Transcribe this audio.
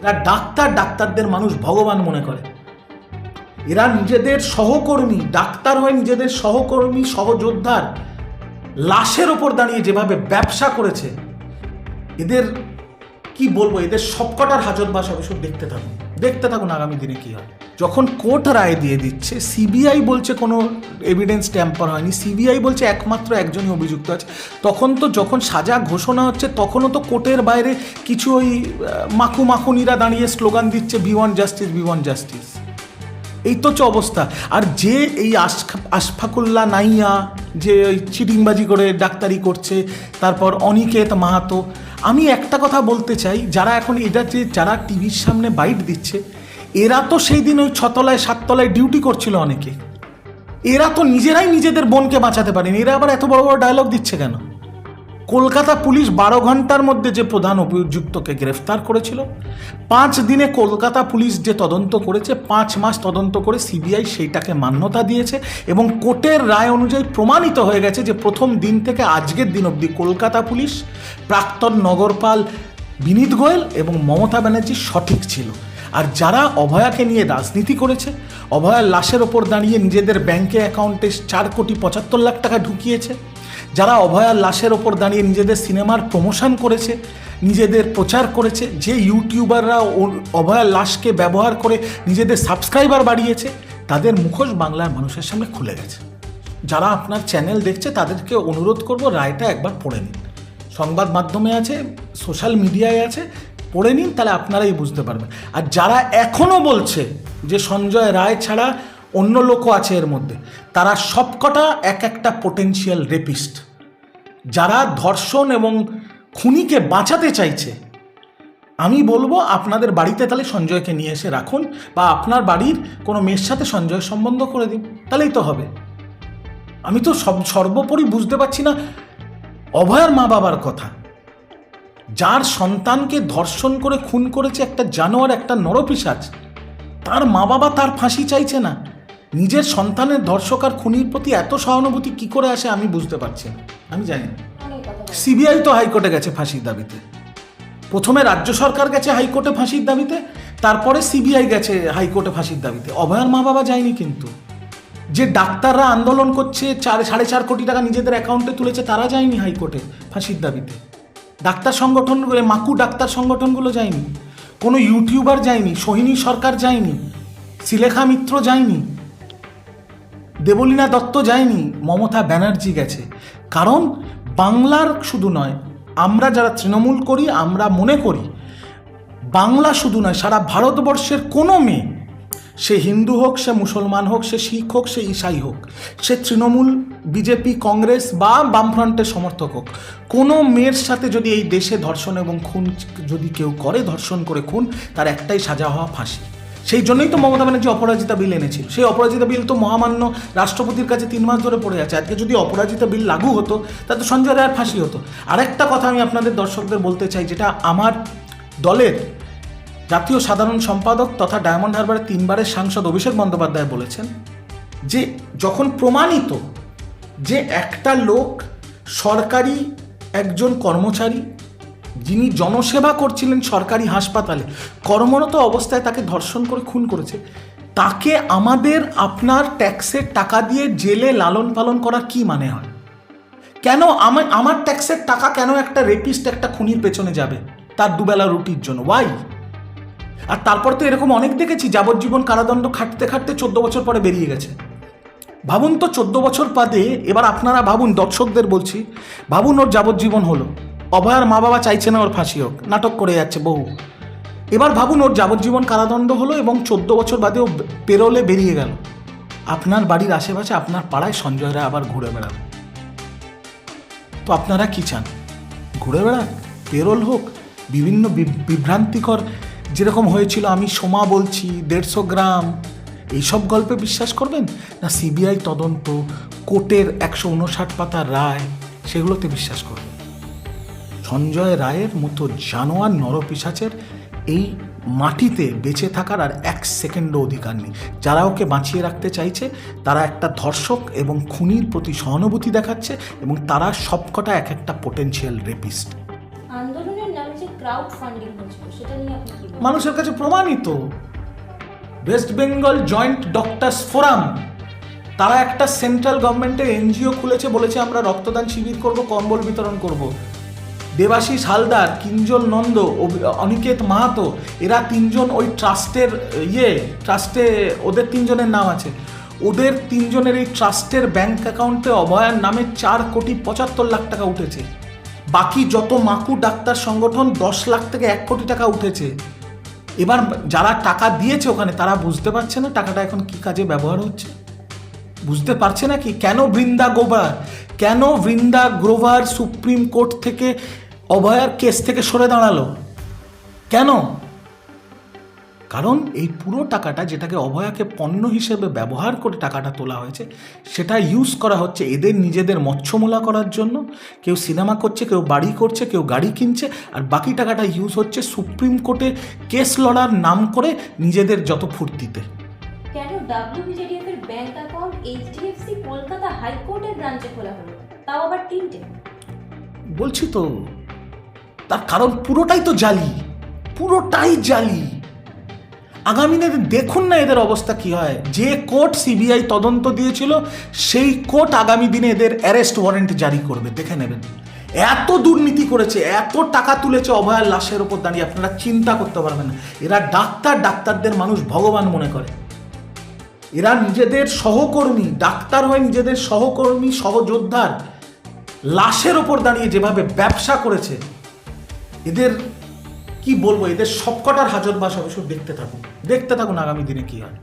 এরা ডাক্তার ডাক্তারদের মানুষ ভগবান মনে করে। এরা নিজেদের সহকর্মী, ডাক্তার হয়ে নিজেদের সহকর্মী, সহযোদ্ধার লাশের ওপর দাঁড়িয়ে যেভাবে ব্যবসা করেছে, এদের কি বলব, এদের সবকটার হাজত বাস অবশ্য দেখতে থাকুন। দেখতে থাকুন আগামী দিনে কি হয়। যখন কোর্ট রায় দিয়ে দিচ্ছে সিবিআই বলছে কোনো এভিডেন্স ট্যাম্পার হয়নি সিবিআই বলছে একমাত্র একজনই অভিযুক্ত আছে। তখন তো যখন সাজা ঘোষণা হচ্ছে, তখনও তো কোর্টের বাইরে কিছু ওই মাখু মাখুনিরা দাঁড়িয়ে স্লোগান দিচ্ছে we want justice we want justice এই তো হচ্ছে অবস্থা। আর যে এই আশফা- আশফাকুল্লা নাইয়া, যে ওই চিটিংবাজি করে ডাক্তারি করছে, তারপর অনিকেত মাহাতো, আমি একটা কথা বলতে চাই, যারা এখন এটা যে যারা টিভির সামনে বাইট দিচ্ছে এরা তো সেই দিন ওই ছতলায়, সাততলায় ডিউটি করছিল অনেকে। এরা তো নিজেরাই নিজেদের বোনকে বাঁচাতে পারেনি। এরা আবার এত বড় বড় ডায়লগ দিচ্ছে কেন? কলকাতা পুলিশ বারো ঘণ্টার মধ্যে যে প্রধান অভিযুক্তকে গ্রেফতার করেছিল, পাঁচ দিনে কলকাতা পুলিশ যে তদন্ত করেছে, পাঁচ মাস তদন্ত করে সিবিআই সেইটাকে মান্যতা দিয়েছে এবং কোর্টের রায় অনুযায়ী প্রমাণিত হয়ে গেছে যে প্রথম দিন থেকে আজকের দিন অবধি কলকাতা পুলিশ প্রাক্তন নগরপাল বিনীত গোয়েল এবং মমতা ব্যানার্জি সঠিক ছিল। আর যারা অভয়াকে নিয়ে রাজনীতি করেছে, অভয়ার লাশের ওপর দাঁড়িয়ে নিজেদের ব্যাংকে অ্যাকাউন্টে চার কোটি পঁচাত্তর লাখ টাকা ঢুকিয়েছে, যারা অভয়ার লাশের ওপর দাঁড়িয়ে নিজেদের সিনেমার প্রমোশন করেছে, নিজেদের প্রচার করেছে, যে ইউটিউবাররা অভয়ার লাশকে ব্যবহার করে নিজেদের সাবস্ক্রাইবার বাড়িয়েছে, তাদের মুখোশ বাংলার মানুষের সামনে খুলে গেছে। যারা আপনার চ্যানেল দেখছে, তাদেরকে অনুরোধ করব রায়টা একবার পড়ে নিন। সংবাদ মাধ্যমে আছে, সোশ্যাল মিডিয়ায় আছে পড়ে নিন, তাহলে আপনারাই বুঝতে পারবেন। আর যারা এখনও বলছে যে সঞ্জয় রায় ছাড়া অন্য লোকও আছে এর মধ্যে, তারা সবকটা এক একটা পোটেনশিয়াল রেপিস্ট যারা ধর্ষণ এবং খুনিকে বাঁচাতে চাইছে, আমি বলব আপনাদের বাড়িতে তাহলে সঞ্জয়কে নিয়ে এসে রাখুন, বা আপনার বাড়ির কোনো মেয়ের সাথে সঞ্জয় সম্বন্ধ করে দিন, তাহলেই তো হবে। আমি তো সব, সর্বোপরি বুঝতে পারছি না, অভয়ার মা বাবার কথা। যার সন্তানকে ধর্ষণ করে খুন করেছে একটা জানোয়ার, একটা নরপিসাজ তার মা বাবা তার ফাঁসি চাইছে না। নিজের সন্তানের ধর্ষক আর খুনির প্রতি এত সহানুভূতি কি করে আসে আমি বুঝতে পারছি না। আমি জানি না। সিবিআই তো হাইকোর্টে গেছে ফাঁসির দাবিতে। প্রথমে রাজ্য সরকার গেছে হাইকোর্টে ফাঁসির দাবিতে, তারপরে সিবিআই গেছে হাইকোর্টে ফাঁসির দাবিতে। অভয়ার মা বাবা যায়নি কিন্তু। যে ডাক্তাররা আন্দোলন করছে, চার, সাড়ে চার কোটি টাকা নিজেদের অ্যাকাউন্টে তুলেছে, তারা যায়নি হাইকোর্টে ফাঁসির দাবিতে। ডাক্তার সংগঠনগুলো, মাকু ডাক্তার সংগঠনগুলো যায়নি। কোনো ইউটিউবার যায়নি, সোহিনী সরকার যায়নি শিলেখা মিত্র যায়নি, দেবলীনা দত্ত যায়নি, মমতা ব্যানার্জি গেছে। কারণ বাংলার শুধু নয়, আমরা যারা তৃণমূল করি, আমরা মনে করি, বাংলা শুধু নয়, সারা ভারতবর্ষের কোনো মেয়ে সে হিন্দু হোক, সে মুসলমান হোক, সে শিখ হোক, সে ইসাই হোক, সে তৃণমূল, বিজেপি, কংগ্রেস বা বামফ্রন্টের সমর্থক হোক, কোনো মেয়ের সাথে যদি এই দেশে ধর্ষণ এবং খুন যদি কেউ করে, ধর্ষণ করে খুন, তার একটাই সাজা হওয়া ফাঁসি। সেই জন্যই তো মমতা ব্যানার্জি অপরাজিতা বিল এনেছিল। সেই অপরাজিতা বিল তো মহামান্য রাষ্ট্রপতির কাছে তিন মাস ধরে পড়ে আছে। আজকে যদি অপরাজিতা বিল লাগু হতো, তাতে সঞ্জয় রায়ের ফাঁসি হতো। আরেকটা কথা আমি আপনাদের দর্শকদের বলতে চাই, যেটা আমার দলের জাতীয় সাধারণ সম্পাদক তথা ডায়মন্ড হারবারের তিনবারের সাংসদ অভিষেক বন্দ্যোপাধ্যায় বলেছেন যে, যখন প্রমাণিত যে একটা লোক সরকারি একজন কর্মচারী, যিনি জনসেবা করছিলেন সরকারি হাসপাতালে, কর্মরত অবস্থায় তাকে ধর্ষণ করে খুন করেছে, তাকে আমাদের আপনার ট্যাক্সের টাকা দিয়ে জেলে লালন পালন করার কি মানে হয়? কেন আমার আমার ট্যাক্সের টাকা কেন একটা রেপিস্ট একটা খুনির পেছনে যাবে তার দুবেলা রুটির জন্য? ওয়াই আর তারপর তো এরকম অনেক দেখেছি, যাবজ্জীবন কারাদণ্ড খাটতে খাটতে চোদ্দ বছর পরে বেরিয়ে গেছে। ভাবুন তো, চোদ্দ বছর বাদে এবার আপনারা ভাবুন, দর্শকদের বলছি, ভাবুন ওর যাবজ্জীবন হলো। অভয়ার মা বাবা চাইছে না ওর ফাঁসি হোক, নাটক করে যাচ্ছে বহু। এবার ভাবুন ওর যাবজ্জীবন কারাদণ্ড হলো এবং চোদ্দ বছর বাদে ও পেরোলে বেরিয়ে গেল। আপনার বাড়ির আশেপাশে, আপনার পাড়ায় সঞ্জয় রায় আবার ঘুরে বেড়াল। তো আপনারা কি চান? ঘুরে বেড়াক, পেরোল হোক, বিভিন্ন বিভ্রান্তিকর যেরকম হয়েছিল, আমি সোমা বলছি, দেড়শো গ্রাম। এইসব গল্পে বিশ্বাস করবেন? না, সিবিআই তদন্ত, কোর্টের একশো উনষাট পাতার রায়, সেগুলোতে বিশ্বাস করবেন। সঞ্জয় রায়ের মতো জানোয়ার নরপিসাচের এই মাটিতে বেঁচে থাকার আর এক সেকেন্ডও অধিকার নেই। যারা ওকে বাঁচিয়ে রাখতে চাইছে, তারা একটা ধর্ষক এবং খুনির প্রতি সহানুভূতি দেখাচ্ছে এবং তারা সবকটা এক একটা পোটেনশিয়াল রেপিস্ট ক্রাউড ফান্ডিং হয়েছিল সেটা নিয়ে আপনি কি? মানুষের কাছে প্রমাণিত West Bengal joint doctors forum তারা একটা সেন্ট্রাল গভর্নমেন্টের এনজিও খুলেছে বলেছে আমরা রক্তদান শিবির করব, কম্বল বিতরণ করব। দেবাশিস হালদার কিঞ্জল নন্দ অনিকেত মাহাতো, এরা তিনজন ওই ট্রাস্টের ইয়ে ট্রাস্টে, ওদের তিনজনের নাম আছে। ওদের তিনজনের এই ট্রাস্টের ব্যাংক অ্যাকাউন্টে অভয়ার নামে চার কোটি পঁচাত্তর লাখ টাকা উঠেছে। বাকি যত মাকু ডাক্তার সংগঠন দশ লাখ থেকে এক কোটি টাকা উঠেছে। এবার যারা টাকা দিয়েছে ওখানে, তারা বুঝতে পারছে না টাকাটা এখন কি কাজে ব্যবহার হচ্ছে। বুঝতে পারছে না কি কেন বৃন্দা গোবার, কেন বৃন্দা গ্রোভার সুপ্রিম কোর্ট থেকে অভয়ার কেস থেকে সরে দাঁড়াল? কেন? কারণ এই পুরো টাকাটা যেটাকে অভয়াকে পণ্য হিসেবে ব্যবহার করে টাকাটা তোলা হয়েছে সেটা ইউজ করা হচ্ছে এদের নিজেদের মৎস্যমূলা করার জন্য। কেউ সিনেমা করছে কেউ বাড়ি করছে কেউ গাড়ি কিনছে আর বাকি টাকাটা ইউজ হচ্ছে সুপ্রিম কোর্টে কেস লড়ার নাম করে নিজেদের যত ফুর্তিতে। কেন ডাব্লিউবিজেডিএফ এর ব্যাংক অ্যাকাউন্ট এইচডিএফসি কলকাতা হাইকোর্টের ব্রাঞ্চে খোলা হলো? তাও আবার তিনটে। বলছি তো তার কারণ পুরোটাই তো জালি পুরোটাই জালি। আগামী দিনে দেখুন না এদের অবস্থা কি হয়। যে কোর্ট সিবিআই তদন্ত দিয়েছিল, সেই কোর্ট আগামী দিনে এদের অ্যারেস্ট ওয়ারেন্ট জারি করবে। দেখে নেবেন। এত দুর্নীতি করেছে, এত টাকা তুলেছে অভয়ার লাশের ওপর দাঁড়িয়ে আপনারা চিন্তা করতে পারবেন না। এরা ডাক্তার, ডাক্তারদের মানুষ ভগবান মনে করে। এরা নিজেদের সহকর্মী, ডাক্তার হয়ে নিজেদের সহকর্মী, সহযোদ্ধার লাশের ওপর দাঁড়িয়ে যেভাবে ব্যবসা করেছে, এদের কি বলব, এদের সবকটার হাজত বাস অবশ্য দেখতে থাকুন। দেখতে থাকুন আগামী দিনে কি হয়।